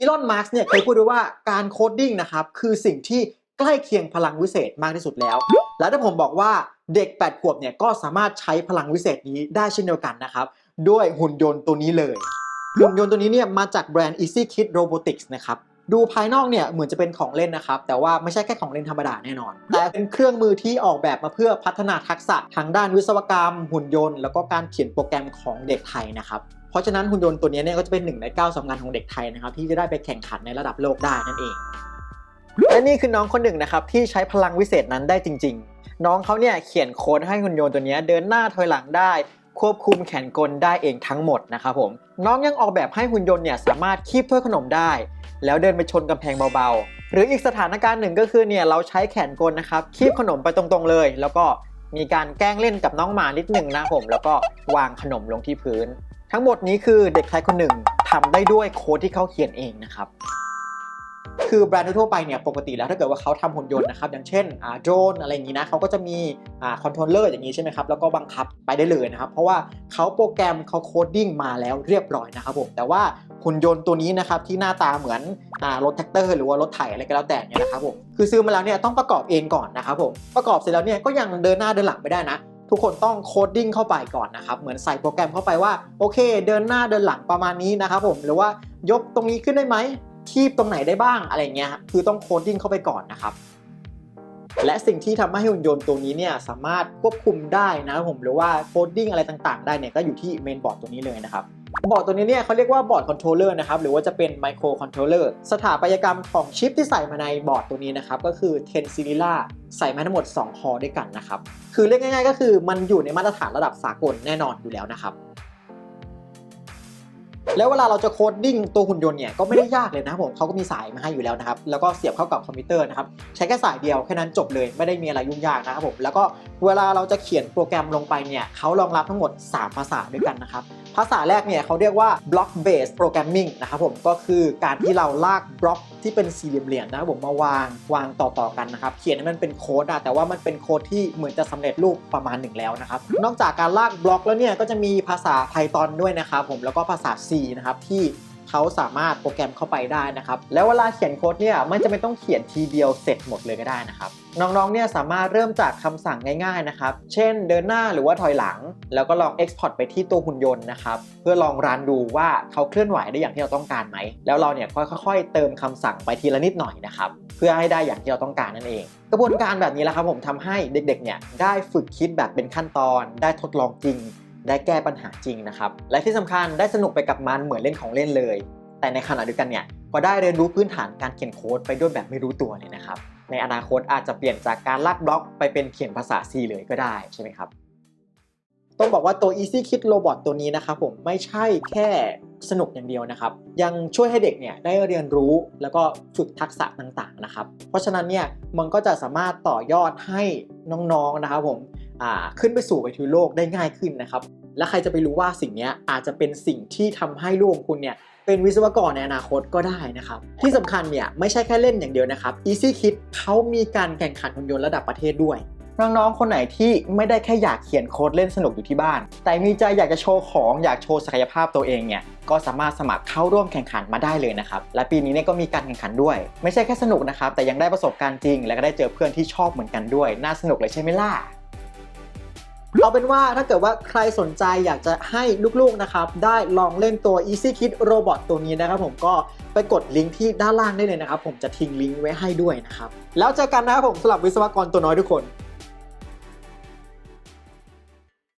อีลอนมาร์กเนี่ยเคยพูดไว้ว่าการโคดดิ้งนะครับคือสิ่งที่ใกล้เคียงพลังวิเศษมากที่สุดแล้ว และถ้าผมบอกว่าเด็ก 8 ขวบเนี่ยก็สามารถใช้พลังวิเศษนี้ได้เช่นเดียวกันนะครับ ด้วยหุ่นยนต์ตัวนี้เลย หุ่นยนต์ตัวนี้เนี่ยมาจากแบรนด์ Easy Kid Robotics นะครับดูภายนอกเนี่ยเหมือนจะเป็นของเล่นนะครับ แต่ว่าไม่ใช่แค่ของเล่นธรรมดาแน่นอน แต่เป็นเครื่องมือที่ออกแบบมาเพื่อพัฒนาทักษะทางด้านวิศวกรรม หุ่นยนต์ แล้วก็การเขียนโปรแกรมของเด็กไทยนะครับ เพราะฉะนั้นหุ่นยนต์ตัวนี้เนี่ยก็จะเป็นหนึ่งใน9สำคัญของเด็กไทยนะครับที่จะได้ไปแข่งขันในระดับโลกได้นั่นเอง และนี่คือน้องคนหนึ่งนะครับที่ใช้พลังวิเศษนั้นได้จริง ๆ น้องเขาเนี่ยเขียนโค้ดให้หุ่นยนต์ตัวนี้เดินหน้าถอยหลังได้ ควบคุมแขนกลได้เองทั้งหมดนะครับผมน้องยังออกแบบให้หุ่นยนต์เนี่ยสามารถคีบถ้วยขนมได้ แล้วเดินไปชนกำแพงเบาๆ หรืออีกสถานการณ์หนึ่งก็คือเนี่ยเราใช้แขนกลนะครับคีบขนมไปตรงๆเลย แล้วก็มีการแกล้งเล่นกับน้องหมานิดหนึ่งนะผมแล้วก็วางขนมลงที่พื้น ทั้งหมดนี้คือเด็กไทยคนหนึ่งทำได้ด้วยโค้ดที่เขาเขียนเองนะครับคือแบรนด์ทั่วไปเนี่ยปกติแล้วถ้าเกิดว่าเขาทำหุ่นยนต์นะครับอย่างเช่นอ่าโดรนอะไรอย่างนี้นะเขาก็จะมีอ่าคอนโทรลเลอร์อย่างนี้ใช่ไหมครับแล้วก็บังคับไปได้เลยนะครับเพราะว่าเขาโปรแกรมเขาโคดดิ้งมาแล้วเรียบร้อยนะครับผมแต่ว่าหุ่นยนต์ตัวนี้นะครับที่หน้าตาเหมือนอ่ารถแท็กเตอร์หรือว่ารถไถอะไรก็แล้วแต่เนี่ยนะครับผมคือซื้อมาแล้วเนี่ยต้องประกอบเองก่อนนะครับผมประกอบเสร็จแล้วเนี่ยก็ยังเดินหน้าเดินหลังไม่ได้นะ ทุกคนต้องโคดดิ้งเข้าไปก่อนนะครับ เหมือนใส่โปรแกรมเข้าไปว่า โอเค เดินหน้าเดินหลังประมาณนี้นะครับผมหรือว่ายกตรงนี้ขึ้นได้ไหมคีบตรงไหนได้บ้างอะไรเงี้ยคือต้องโคดดิ้งเข้าไปก่อนนะครับ และสิ่งที่ทำให้หุ่นยนต์ตัวนี้เนี่ยสามารถควบคุมได้นะครับผมหรือว่าโคดดิ้งอะไรต่างๆ ได้เนี่ยก็อยู่ที่เมนบอร์ดตัวนี้เลยนะครับบอร์ดตัวนี้เนี่ยเขาเรียกว่าบอร์ดคอนโทรลเลอร์นะครับหรือว่าจะเป็นไมโครคอนโทรลเลอร์สถาปัตยกรรมของชิปที่ใส่มาในบอร์ดตัวนี้นะครับก็คือ10 c i l l a ใส่มาทั้งหมด 2 คอด้วยกันนะครับคือเรียกง่ายๆ ก็คือมันอยู่ในมาตรฐานระดับสากลแน่นอนอยู่แล้วนะครับ แล้วเวลาเราจะโคดดิ้งตัวหุ่นยนต์เนี่ยก็ไม่ได้ยากเลยนะครับผมเขาก็มีสายมาให้อยู่แล้วนะครับแล้วก็เสียบเข้ากับคอมพิวเตอร์นะครับใช้แค่สายเดียวแค่นั้นจบเลยไม่ได้มีอะไรยุ่งยากนะครับผมแล้วก็เวลาเราจะเขียนโปรแกรมลงไปเนี่ยเขารองรับทั้งหมด 3 ภาษาด้วยกันนะครับ ภาษาแรกเนี่ยเขาเรียกว่า block based programming นะครับผมก็คือการที่เราลากบล็อกที่เป็นสี่เหลี่ยมๆนะครับผมมาวางวางต่อๆกันนะครับเขียนให้มันเป็นโค้ดอะแต่ว่ามันเป็นโค้ดที่เหมือนจะสำเร็จรูปประมาณหนึ่งแล้วนะครับนอกจากการลากบล็อกแล้วเนี่ยก็จะมีภาษา Python ด้วยนะครับผมแล้วก็ภาษา C นะครับที่ เขาสามารถโปรแกรมเข้าไปได้นะครับ แล้วเวลาเขียนโค้ดเนี่ยไม่จำเป็นต้องเขียนทีเดียวเสร็จหมดเลยก็ได้นะครับน้องๆเนี่ยสามารถเริ่มจากคำสั่งง่ายๆนะครับ เช่นเดินหน้าหรือว่าถอยหลัง แล้วก็ลอง Export ไปที่ตัวหุ่นยนต์นะครับ เพื่อลองรันดูว่าเขาเคลื่อนไหวได้อย่างที่เราต้องการไหม แล้วเราเนี่ยค่อยๆ เติมคำสั่งไปทีละนิดหน่อยนะครับ เพื่อให้ได้อย่างที่เราต้องการนั่นเอง กระบวนการแบบนี้แหละครับผมทำให้เด็กๆเนี่ยได้ฝึกคิดแบบเป็นขั้นตอน ได้ทดลองจริง ได้แก้ปัญหาจริงนะครับ และที่สำคัญได้สนุกไปกับมันเหมือนเล่นของเล่นเลย แต่ในขณะเดียวกันเนี่ยก็ได้เรียนรู้พื้นฐานการเขียนโค้ดไปด้วยแบบไม่รู้ตัวเลยนะครับ ในอนาคตอาจจะเปลี่ยนจากการลากบล็อกไปเป็นเขียนภาษา C เลยก็ได้ใช่ไหมครับ ต้องบอกว่าตัว Easy Kit Robot ตัวนี้นะครับผมไม่ใช่แค่สนุกอย่างเดียวนะครับ ยังช่วยให้เด็กเนี่ยได้เรียนรู้แล้วก็ฝึกทักษะต่างๆนะครับ เพราะฉะนั้นเนี่ยมันก็จะสามารถต่อยอดให้น้องๆนะครับผม ขึ้นไปสู่เวทีโลกได้ง่ายขึ้นนะครับ และใครจะไปรู้ว่าสิ่งนี้อาจจะเป็นสิ่งที่ทำให้ลูกของคุณเนี่ยเป็นวิศวกรในอนาคตก็ได้นะครับ ที่สำคัญเนี่ยไม่ใช่แค่เล่นอย่างเดียวนะครับ Easy Kit เขามีการแข่งขันหุ่นยนต์ระดับประเทศด้วยน้องๆ คนไหนที่ไม่ได้แค่อยากเขียนโค้ดเล่นสนุกอยู่ที่บ้าน แต่มีใจอยากจะโชว์ของอยากโชว์ศักยภาพตัวเองเนี่ย ก็สามารถสมัครเข้าร่วมแข่งขันมาได้เลยนะครับ และปีนี้เนี่ยก็มีการแข่งขันด้วย ไม่ใช่แค่สนุกนะครับ แต่ยังได้ประสบการณ์จริง และก็ได้เจอเพื่อนที่ชอบเหมือนกันด้วย น่าสนุกเลยใช่ไหมล่ะ เอาเป็นว่าถ้าเกิดว่าใครสนใจอยากจะให้ลูกๆนะครับ ได้ลองเล่นตัว Easy Kid Robot ตัวนี้นะครับผมก็ไปกดลิงก์ที่ด้านล่างได้เลยนะครับ ผมจะทิ้งลิงก์ไว้ให้ด้วยนะครับ แล้วเจอกันนะครับผมสำหรับวิศวกรตัวน้อยทุกคน